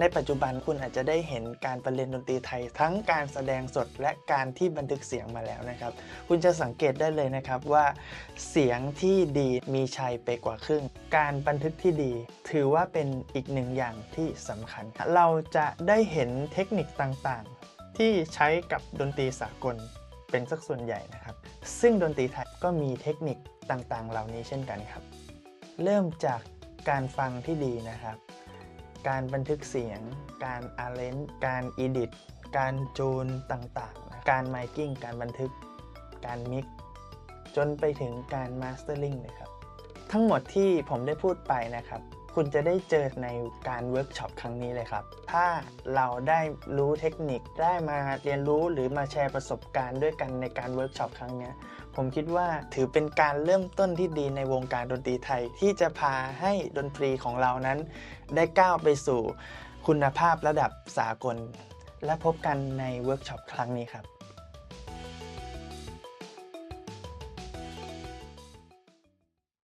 ในปัจจุบันคุณอาจจะได้เห็นการประเรียนดนตรีไทยทั้งการแสดงสดและการที่บันทึกเสียงมาแล้วนะครับ คุณจะสังเกตได้เลยนะครับว่า เสียงที่ดีมีชัยไปกว่าครึ่ง การบันทึกที่ดี ถือว่าเป็นอีกหนึ่งอย่างที่สำคัญ เราจะได้เห็นเทคนิคต่างๆ ที่ใช้กับดนตรีสากลเป็นสักส่วนใหญ่นะครับ ซึ่งดนตรีไทยก็มีเทคนิคต่างๆ เหล่านี้เช่นกันครับ เริ่มจากการฟังที่ดีนะครับ การบันทึกเสียง การอาร์เรนการอีดิตการจูนต่างๆนะการไมกิ้งการบันทึก การมิกซ์จนไปถึงการมาสเตอร์ลิงเลยครับ ทั้งหมดที่ผมได้พูดไปนะครับ คุณจะได้เจอในการเวิร์กช็อปครั้งนี้เลยครับ ถ้าเราได้รู้เทคนิคได้มาเรียนรู้หรือมาแชร์ประสบการณ์ด้วยกันในการเวิร์กช็อปครั้งนี้ผมคิดว่าถือเป็นการเริ่มต้นที่ดีในวงการดนตรีไทย ที่จะพาให้ดนตรีของเรานั้น ได้ก้าวไปสู่คุณภาพระดับสากล และพบกันในเวิร์กช็อปครั้งนี้ครับ